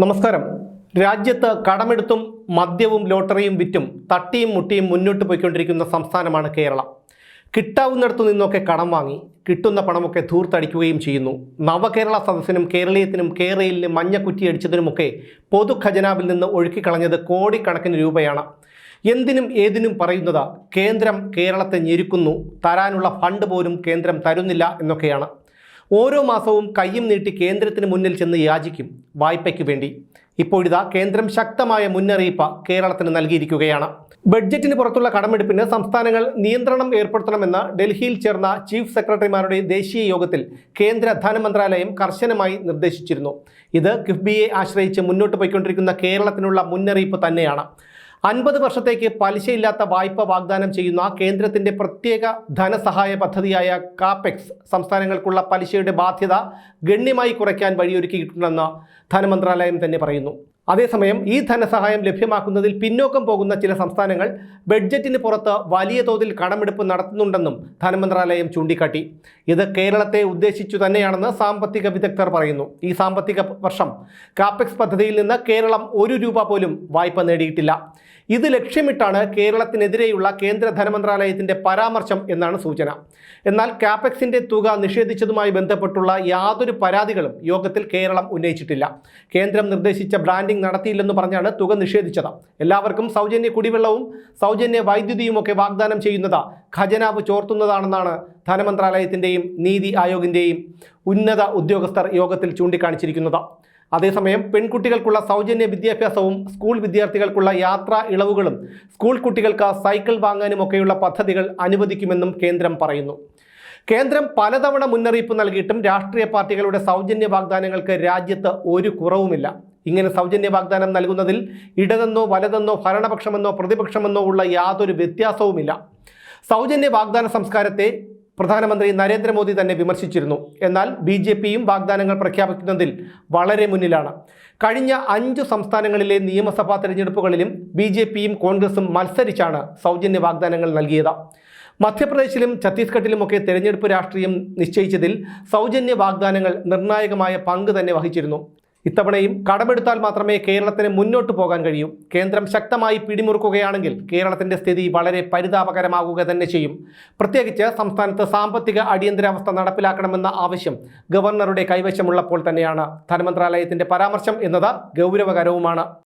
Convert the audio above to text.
നമസ്കാരം. രാജ്യത്ത് കടമെടുത്തും മദ്യവും ലോട്ടറിയും വിറ്റും തട്ടിയും മുട്ടിയും മുന്നോട്ട് പോയിക്കൊണ്ടിരിക്കുന്ന സംസ്ഥാനമാണ് കേരളം. കിട്ടാവുന്നിടത്തു നിന്നൊക്കെ കടം വാങ്ങി കിട്ടുന്ന പണമൊക്കെ ധൂർത്തടിക്കുകയും ചെയ്യുന്നു. നവകേരള സദസ്സിനും കേരളീയത്തിനും കേരളയിലും മഞ്ഞക്കുറ്റി അടിച്ചതിനുമൊക്കെ പൊതു ഖജനാവിൽ നിന്ന് ഒഴുക്കിക്കളഞ്ഞത് കോടിക്കണക്കിന് രൂപയാണ്. എന്തിനും ഏതിനും പറയുന്നത് കേന്ദ്രം കേരളത്തെ ഞെരുക്കുന്നു തരാനുള്ള ഫണ്ട് പോലും കേന്ദ്രം തരുന്നില്ല എന്നൊക്കെയാണ്. ഓരോ മാസവും കയ്യും നീട്ടി കേന്ദ്രത്തിന് മുന്നിൽ ചെന്ന് യാചിക്കും വായ്പയ്ക്ക് വേണ്ടി. ഇപ്പോഴിതാ കേന്ദ്രം ശക്തമായ മുന്നറിയിപ്പ് കേരളത്തിന് നൽകിയിരിക്കുകയാണ്. ബഡ്ജറ്റിന് പുറത്തുള്ള കടമെടുപ്പിന് സംസ്ഥാനങ്ങൾ നിയന്ത്രണം ഏർപ്പെടുത്തണമെന്ന് ഡൽഹിയിൽ ചേർന്ന ചീഫ് സെക്രട്ടറിമാരുടെ ദേശീയ യോഗത്തിൽ കേന്ദ്ര ധനമന്ത്രാലയം കർശനമായി നിർദ്ദേശിച്ചിരുന്നു. ഇത് കിഫ്ബിയെ ആശ്രയിച്ച് മുന്നോട്ട് പോയിക്കൊണ്ടിരിക്കുന്ന കേരളത്തിനുള്ള മുന്നറിയിപ്പ് തന്നെയാണ്. അൻപത് വർഷത്തേക്ക് പലിശയില്ലാത്ത വായ്പ വാഗ്ദാനം ചെയ്യുന്ന കേന്ദ്രത്തിന്റെ പ്രത്യേക ധനസഹായ പദ്ധതിയായ കാപെക്സ് സംസ്ഥാനങ്ങൾക്കുള്ള പലിശയുടെ ബാധ്യത ഗണ്യമായി കുറയ്ക്കാൻ വഴിയൊരുക്കിയിട്ടുണ്ടെന്ന് ധനമന്ത്രാലയം തന്നെ പറയുന്നു. അതേസമയം ഈ ധനസഹായം ലഭ്യമാക്കുന്നതിൽ പിന്നോക്കം പോകുന്ന ചില സംസ്ഥാനങ്ങൾ ബഡ്ജറ്റിന് പുറത്ത് വലിയ തോതിൽ കടമെടുപ്പ് നടത്തുന്നുണ്ടെന്നും ധനമന്ത്രാലയം ചൂണ്ടിക്കാട്ടി. ഇത് കേരളത്തെ ഉദ്ദേശിച്ചു തന്നെയാണെന്ന് സാമ്പത്തിക വിദഗ്ധർ പറയുന്നു. ഈ സാമ്പത്തിക വർഷം കാപെക്സ് പദ്ധതിയിൽ നിന്ന് കേരളം ഒരു രൂപ പോലും വായ്പ നേടിയിട്ടില്ല. ഇത് ലക്ഷ്യമിട്ടാണ് കേരളത്തിനെതിരെയുള്ള കേന്ദ്ര ധനമന്ത്രാലയത്തിന്റെ പരാമർശം എന്നാണ് സൂചന. എന്നാൽ കാപെക്സിന്റെ തുക നിഷേധിച്ചതുമായി ബന്ധപ്പെട്ടുള്ള യാതൊരു പരാതികളും യോഗത്തിൽ കേരളം ഉന്നയിച്ചിട്ടില്ല. കേന്ദ്രം നിർദ്ദേശിച്ച ബ്രാൻഡിംഗ് നടത്തിയില്ലെന്ന് പറഞ്ഞാണ് തുക നിഷേധിച്ചത്. എല്ലാവർക്കും സൗജന്യ കുടിവെള്ളവും സൗജന്യ വൈദ്യുതിയുമൊക്കെ വാഗ്ദാനം ചെയ്യുന്നത് ഖജനാവ് ചോർത്തുന്നതാണെന്നാണ് ധനമന്ത്രാലയത്തിന്റെയും നീതി ആയോഗിന്റെയും ഉന്നത ഉദ്യോഗസ്ഥർ യോഗത്തിൽ ചൂണ്ടിക്കാണിച്ചിരിക്കുന്നത്. അതേസമയം പെൺകുട്ടികൾക്കുള്ള സൗജന്യ വിദ്യാഭ്യാസവും സ്കൂൾ വിദ്യാർത്ഥികൾക്കുള്ള യാത്രാ ഇളവുകളും സ്കൂൾ കുട്ടികൾക്ക് സൈക്കിൾ വാങ്ങാനുമൊക്കെയുള്ള പദ്ധതികൾ അനുവദിക്കുമെന്നും കേന്ദ്രം പറയുന്നു. കേന്ദ്രം പലതവണ മുന്നറിയിപ്പ് നൽകിയിട്ടും രാഷ്ട്രീയ പാർട്ടികളുടെ സൗജന്യ വാഗ്ദാനങ്ങൾക്ക് രാജ്യത്ത് ഒരു കുറവുമില്ല. ഇങ്ങനെ സൗജന്യ വാഗ്ദാനം നൽകുന്നതിൽ ഇടതെന്നോ വലതെന്നോ ഭരണപക്ഷമെന്നോ പ്രതിപക്ഷമെന്നോ ഉള്ള യാതൊരു വ്യത്യാസവുമില്ല. സൗജന്യ വാഗ്ദാന സംസ്കാരത്തെ പ്രധാനമന്ത്രി നരേന്ദ്രമോദി തന്നെ വിമർശിച്ചിരുന്നു. എന്നാൽ ബി ജെ പിയും വാഗ്ദാനങ്ങൾ പ്രഖ്യാപിക്കുന്നതിൽ വളരെ മുന്നിലാണ്. കഴിഞ്ഞ അഞ്ചു സംസ്ഥാനങ്ങളിലെ നിയമസഭാ തെരഞ്ഞെടുപ്പുകളിലും ബി ജെ പിയും കോൺഗ്രസും മത്സരിച്ചാണ് സൗജന്യ വാഗ്ദാനങ്ങൾ നൽകിയത്. മധ്യപ്രദേശിലും ഛത്തീസ്ഗഡിലുമൊക്കെ തെരഞ്ഞെടുപ്പ് രാഷ്ട്രീയം നിശ്ചയിച്ചതിൽ സൗജന്യ വാഗ്ദാനങ്ങൾ നിർണായകമായ പങ്ക് തന്നെ വഹിച്ചിരുന്നു. ഇത്തവണയും കടമെടുത്താൽ മാത്രമേ കേരളത്തിന് മുന്നോട്ട് പോകാൻ കഴിയൂ. കേന്ദ്രം ശക്തമായി പിടിമുറുക്കുകയാണെങ്കിൽ കേരളത്തിന്റെ സ്ഥിതി വളരെ പരിതാപകരമാകുക തന്നെ ചെയ്യും. പ്രത്യേകിച്ച് സംസ്ഥാനത്ത് സാമ്പത്തിക അടിയന്തരാവസ്ഥ നടപ്പിലാക്കണമെന്ന ആവശ്യം ഗവർണറുടെ കൈവശമുള്ളപ്പോൾ തന്നെയാണ്. ധനമന്ത്രാലയത്തിന്റെ പരാമർശം എന്നത് ഗൗരവകരവുമാണ്.